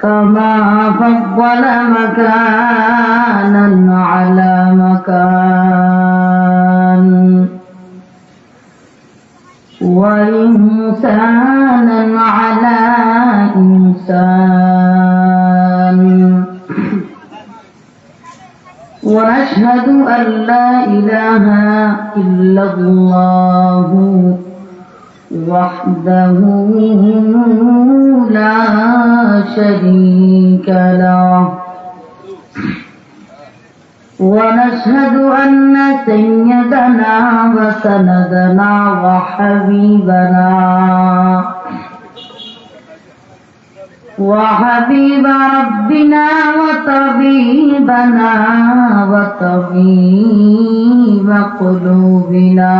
كما فضل مكانا على مكان. وإنسانا على إنسان. ونشهد أن لا إله إلا الله. وحده لا شريك له. ونشهد أن سيدنا وسندنا وحبيبنا وحبيب ربنا وطبيبنا وطبيب قلوبنا.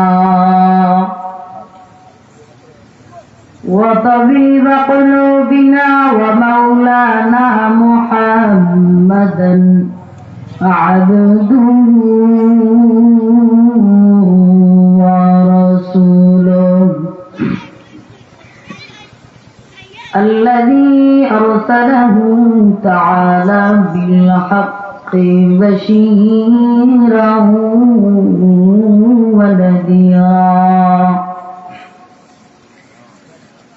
وطبيب قلوبنا ومولانا محمدا عبده ورسوله. الذي أرسله تعالى بالحق بشيرا ونذيرا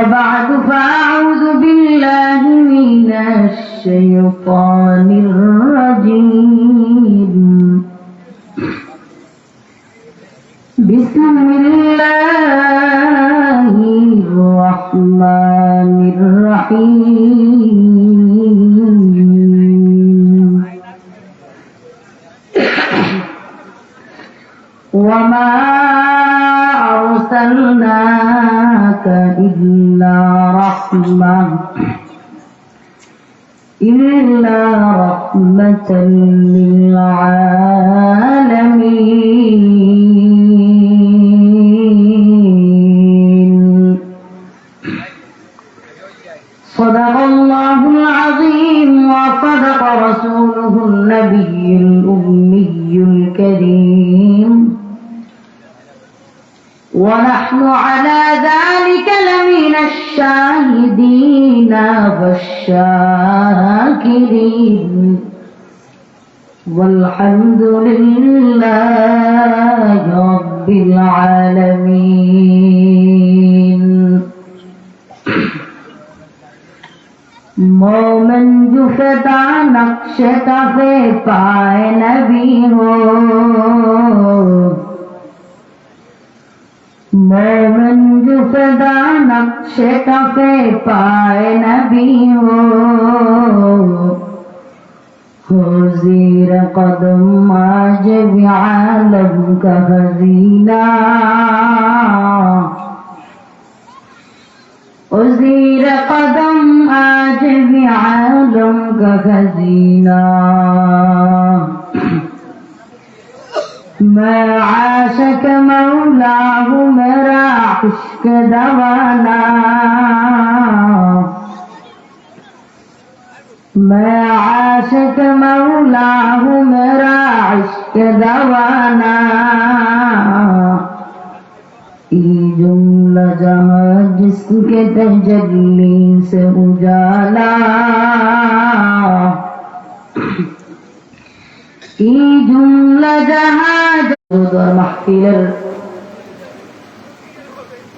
وبعد فأعوذ بالله من الشيطان الرجيم. إلا رحمة. إلا رحمة للعالمين. الحمد لله رب العالمين مومن جو فدا نقش کفے پائے نبی ہو مومن جو فدا نقش کفے پائے نبی ہو وزير قدم عجب عالم كهزينا وزير قدم آجب عالم كهزينا ما عاشك مولاه مرا عشق دوانا. ما عاشت مولاهم راعشك دوانا ई जुमला जहाँ जिसके तजली से उजाला ई जुमला जहाँ महफिलर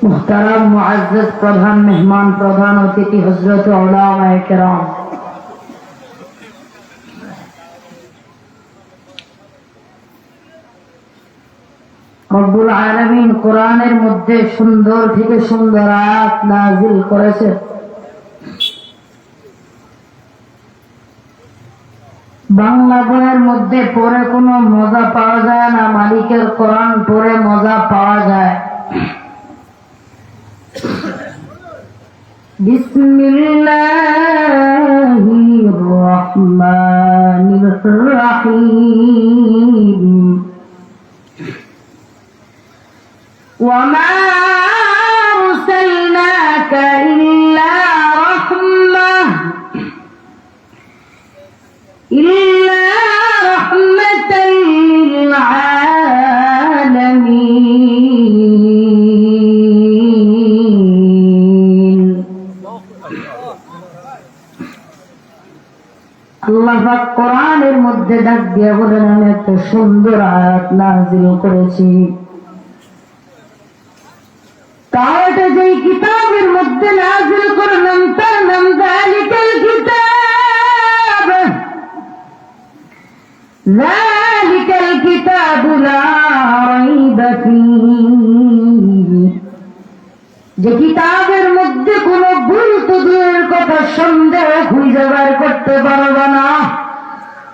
मुहतरम मुआजत प्रधान मेहमान प्रधान होते थी हजरत औलामा कराम রব্বুল আলামিন কোরআনের মধ্যে সুন্দর থেকে সুন্দর আয়াত নাজিল করেছে। বাংলা বইয়ের মধ্যে পড়ে কোনো মজা পাওয়া যায় না, মালিকের কোরআন পড়ে মজা পাওয়া যায়। বিসমিল্লাহির ডাক দিয়ে বলেন আমি একটা সুন্দর আয়াত নাজিল করেছি। যেই কিতাবের মধ্যে নাজিল করলাম, তার নাম জালিকাল কিতাব। কিতাব যে কিতাবের মধ্যে কোনো ভুল তো দূরের কথা সন্দেহ খুঁজে বার করতে পারবে না।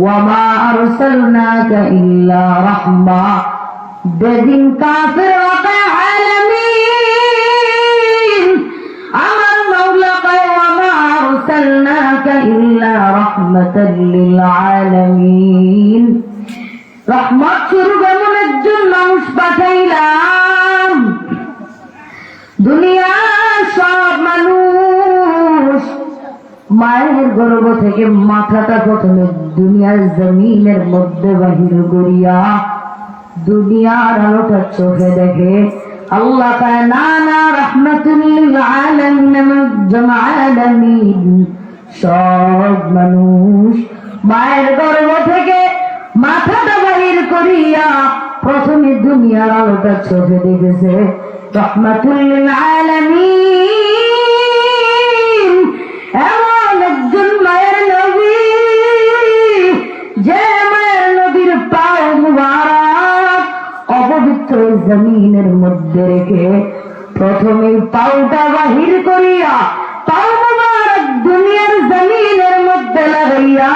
ওয়ামা আরসালনাকা ইল্লা রাহমা বেদিন কাফির আলামিন আমার মাওলা কয় আরসালনাকা ইল্লা রাহমাতাল লিল আলামিন রহমত স্বরূপ এমন মানুষ পাঠাইলাম। সব মানুষ মায়ের গর্ভ থেকে মাথাটা প্রথমে দুনিয়ার জমিনের মধ্যে বাহির করিয়া দুনিয়ার আলোটা চোখে দেখে আল্লাহ কয়, না আলামিন সব মানুষ মায়ের গর্ভ থেকে মাথাটা বাহির করিয়া প্রথমে দুনিয়ার আলোটা চোখে দেখেছে। রহমাতুল্লিল বাহির করিয়া, তাও দুনিয়ার জমিনের মধ্যে লাগাইয়া,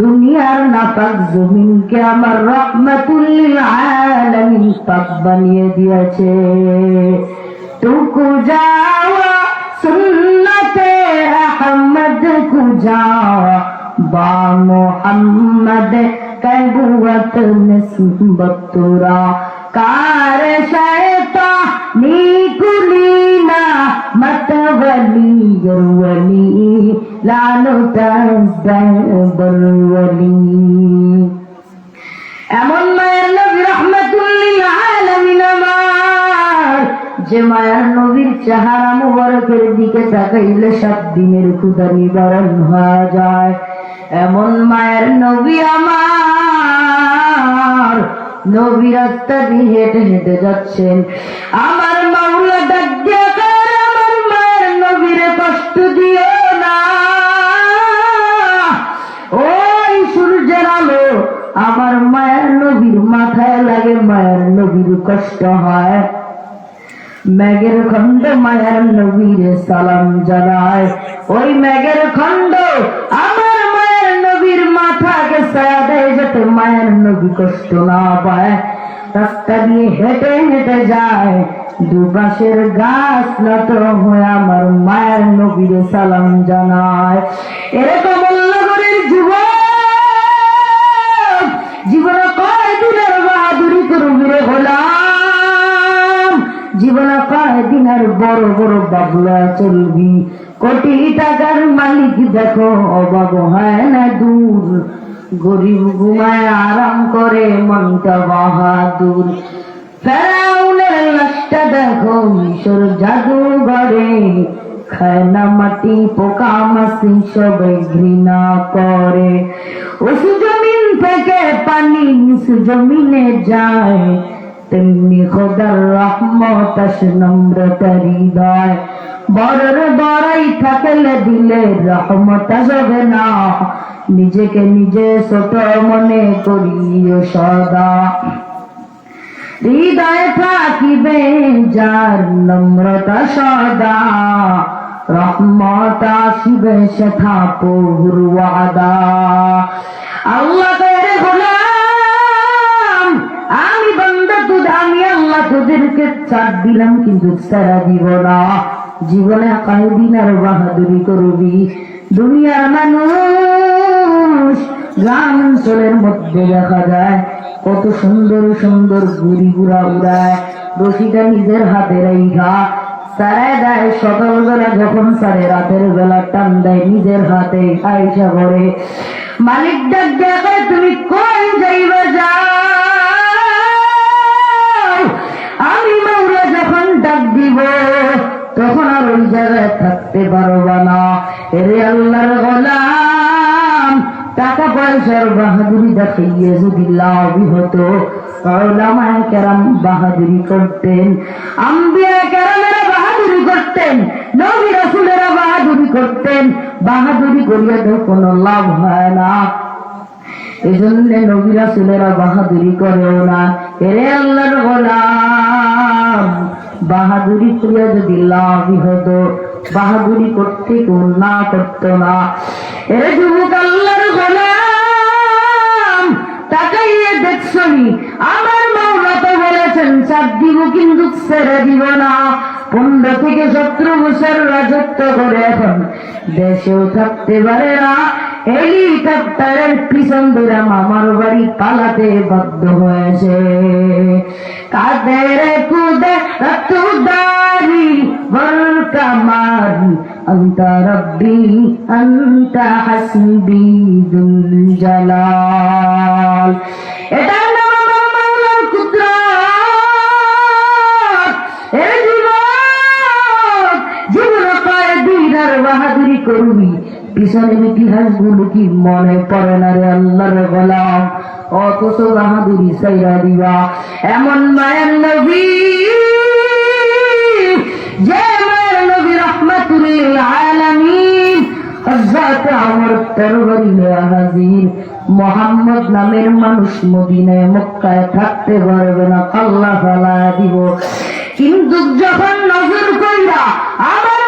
দুনিয়ার নাপাক জমিনকে আমার রহমাতুল আলামিন পাক বানিয়ে দিয়েছে। টুকু যাওয়া, সুন্নতে আহমদ কু যাওয়া, বা মোহাম্মদ কবুয়ত নিসবত তুরা কার শয়তা নিকুলি এমন মায়ের নবী রহমাতুল্লিল যে মায়ার নবীর চেহারা মুবারকের দিকে তাকাইলে সব দিনের ক্ষুদা নিবারণ হয়ে যায়। এমন মায়ের নবী আমার, নবীর রাস্তা দিয়ে হেঁটে হেঁটে যাচ্ছেন। আমার মাওলা হয় ম্যাগের খন্ড নবীর সালাম জানায় ওই ম্যাগের খন্ড আমার মায়ের নবীর মায়ের নবী কষ্ট না পায় রাস্তা দিয়ে হেঁটে হেঁটে যায় দুপাশের গাছ নত হয়ে আমার মায়ের নবীর সালাম জানায় এরকম বড় বড় বাবলা চলবি। কোটি টাকার মালিক দেখো অবাব হয় না দূর। গরিব ঘুমায় আরাম করে, মনটা বাহাদুর। ফেরাউনের লাশটা দেখো, মিশর জাদুঘরে। খায় না মাটি, পোকা মাসি সবাই ঘৃণা করে। উঁচু জমিন থেকে পানি নিচু জমিনে যায়। তেমনি খোদার রহমত আস নম্রতা হৃদয়। বড়র বড়াই থাকলে দিলে রহমত আসবে না। নিজেকে নিজে ছোট মনে করিও সদা। হৃদয় থাকিবে যার নম্রতা সদা। রহমত আসিবে সেথা ওয়াদা। আল্লাহ আমি আল্লাহ তোদেরকে ছাড় দিলাম, কিন্তু সারা দিব না। জীবনে কয়েকদিন আর বাহাদুরি করবি। দুনিয়ার মানুষ গ্রাম অঞ্চলের মধ্যে দেখা যায়, কত সুন্দর সুন্দর গুড়ি গুড়া উড়ায় রশিটা নিজের হাতে রেখা সারায় দেয় সকালবেলা যখন সারে, রাতের বেলা টান দেয় নিজের হাতে আইসা করে। মালিক ডাক তুমি কোন যাইবে যাও আমি মৌরা যখন ডাক দিব, তখন আর ওই জায়গায় থাকতে পারবা না। এরে আল্লাহর গোলাম, টাকা পয়সার বাহাদুরি দেখাইয়ে যদি লাভই হতো, ওলামায়ে কেরাম বাহাদুরি করতেন আম্বিয়া কেরামেরা বাহাদুরি করতেন, নবী রাসূলেরা বাহাদুরি করতেন। বাহাদুরি করিয়া তো কোনো লাভ হয় না। এই জন্য নবী রাসূলেরা বাহাদুরি করেও না। এরে আল্লাহর গোলাম বাহাদুরি করিয়া যদি হতো, বাহাদুরি করতে না করতো না। এরে যুবক আল্লাহর গোলাম, তাকাইয়ে দেখছনি আমার মাওলা তো বলেছেন চার দিব কিন্তু ছেড়ে দিব না। পনেরো থেকে সতেরো বছর রাজত্ব করে এখন দেশেও থাকতে পারে না। হেলিকপ্টারের পিছন ধরে মামার বাড়ি পালাতে বাধ্য হয়েছে কাদের কুদে তুদারি বল কামারি أنت ربي أنت حسبي ذو الجلال এটার নাম আমার মাওলার কুদরত এ জীবন জীবন পায় দিন আর বাহাদুরি করবি পিছনের ইতিহাসগুলো কি মনে পড়ে না রে আল্লাহর গোলাম? অথচ বাহাদুরি সাইরা দিবা। এমন মায়ের নবী, যে মায়ের নবী আমর হাজির। মোহাম্মদ নামের মানুষ মদিনায় মক্কায় থাকতে পারবে না, আল্লাহ ফালা দিব। কিন্তু যখন নজর কইরা আমার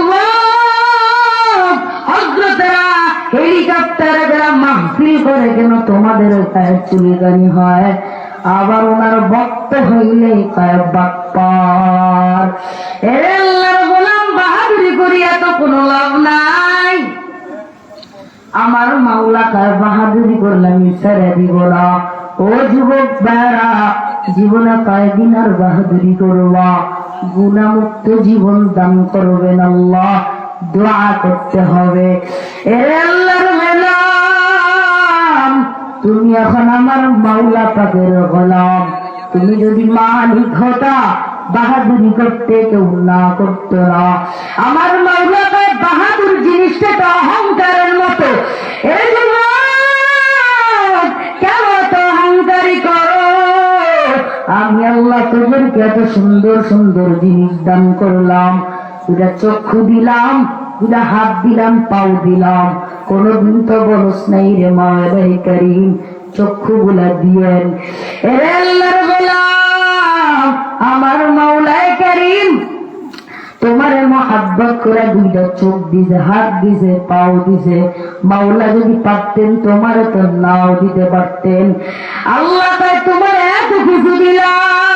হেলিকপ্টারে যারা মাহফিল করে কেন তোমাদের পায়ের চুলিগানি হয়, আবার ওনার বক্ত হইলে পায় বাপ্পার এরে আল্লাহর গোলাম, বাহাদুরি করিয়া তো কোনো লাভ নাই। আমার মাওলা কার বাহাদুরি করলাম ছেড়ে দিব না। ও যুবক বেড়া জীবনে কয়েকদিন আর বাহাদুরি করবা। গুণামুক্ত জীবন দান করবেন আল্লাহ। দোয়া করতে হবে। তুমি এখন আমার মাওলা পাকের গোলাম। তুমি যদি মালিক হতা, বাহাদুরি করতে কেউ না করতো না। আমার মাওলা পায় বাহাদুর জিনিসটা তো অহংকারের মতো। কেন তো অহংকারী করো? আমি আল্লাহ তোদের সুন্দর সুন্দর জিনিস দান করলাম। দুটা চক্ষু দিলাম দুটা হাত দিলাম, পাও দিলাম। কোনদিন তো বলস নাই রে মায়াই করিম চক্ষু গুলা দিয়েন আমার মাওলায় করিম, তোমার মহাব্বত করে দুইটা চোখ দিছে, হাত দিছে, পাও দিছে। মাওলা যদি পারতেন তোমার তো নাও দিতে পারতেন। আল্লাহ তাই তোমার এত কিছু দিলাম।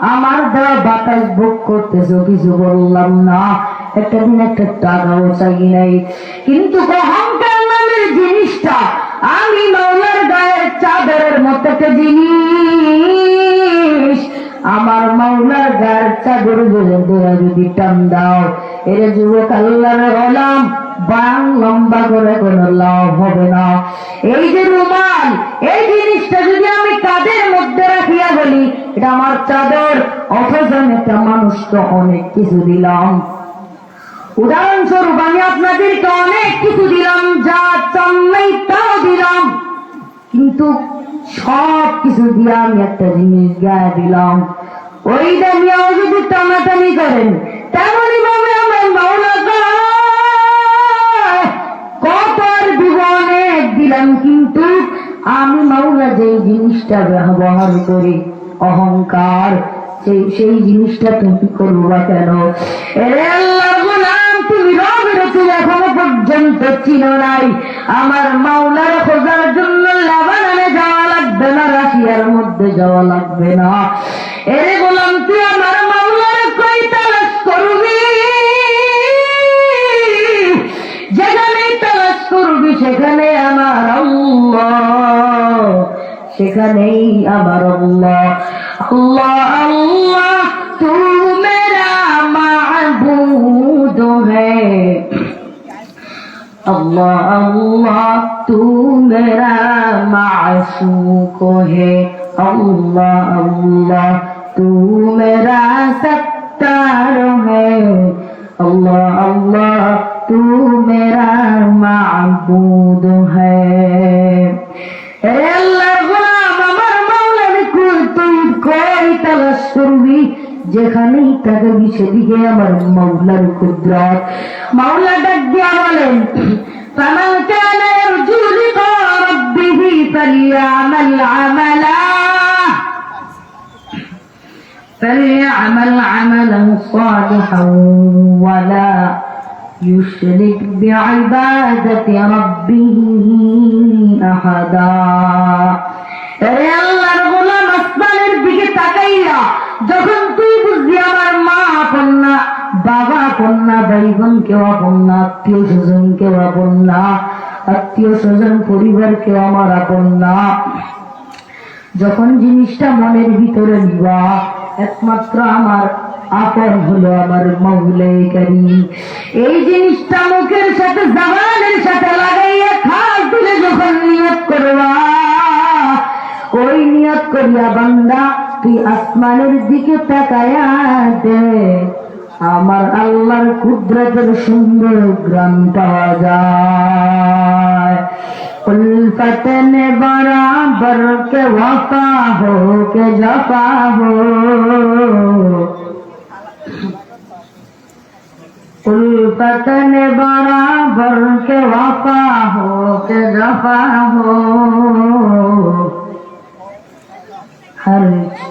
আমার দেওয়া বাতাস ভোগ করতেছো কিছু বললাম না। একটা দিন একটা টাকাও চাই নাই। কিন্তু অহংকার নামের জিনিসটা, আমি মৌলার গায়ের চাদরের মতো একটা জিনিস। আমার মাওলার গায়ের চাদর বলে তোরা যদি টান দাও যুবক হলাম বাং লম্বা করে কোনো লাভ হবে না। এই যে রুমাল, এই জিনিসটা যদি আমি কাদের মধ্যে রাখিয়া বলি, এটা আমার চাদর অনেক কিছু দিলাম। উদাহরণস্বরূপ আমি আপনাদেরকে অনেক কিছু দিলাম, যা চান তাও দিলাম। কিন্তু সব কিছু দিয়ে আমি একটা জিনিস গায়ে দিলাম। ওই দামিয়াও যদি টানাটানি করেন, তেমনই ভাবে আমার মাওলা কয়, কত আর দিব অনেক দিলাম কিন্তু আমি মাওলা যে জিনিসটা ব্যবহার করি, অহংকার, সেই সেই জিনিসটা তুমি করবা কেন? তুমি এখনও পর্যন্ত নাই। আমার মাওলার খোঁজার জন্য যাওয়া লাগবে না, রাশিয়ার মধ্যে যাওয়া লাগবে না। এরে গোলাম, তুই আমার মাওলার কই করবি? তালাশ করবি সেখানে সেখানেই আমার আল্লাহ। আল্লাহ আল্লাহ তু মেরা মাহবুদ হে আল্লাহ আল্লাহ তু মেরা মাসুক হে। আল্লাহ আল্লাহ তু মেরা সত্তার হে। আল্লাহ আল্লাহ তু মেরা মাহবুদ হে আল্লাহ তালাশ করবি যেখানেই তাকাবি সেদিকে আমার মাওলার কুদরত মাওলা ডাক দিয়া বলেন فمن كان يرجو لقاء ربه فليعمل عملا فليعمل عملا صالحا ولا يشرك بعبادة ربه أحدا রে আল্লাহর গোলাম আসমানের তাকাইয়া যখন তুই বুঝবি আমার মা আপন না বাবা আপন না ভাই বোন কেউ আপন না, আত্মীয় স্বজন কেউ আপন না, আত্মীয় স্বজন, পরিবার কেউ আমার আপন না। যখন জিনিসটা মনের ভিতরে নিবা একমাত্র আমার আপন হলো আমার মৌলাই এই জিনিসটা মুখের সাথে জবানের সাথে লাগাইয়া খাস দিলে যখন নিয়ত করবা, ওই নিয়ত করিয়া বান্দা তুই আসমানের দিকে তাকায়া দে আমার আল্লাহর কুদরতের সুন্দর গ্রাম পাওয়া যায় उल्फत ने बराबर के वफा हो के जफा हो उल्फत ने बराबर के वफा हो के जफा हो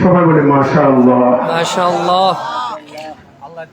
সবাই বলে মাশা আল্লাহ মাশাআল্লাহ আল্লাহ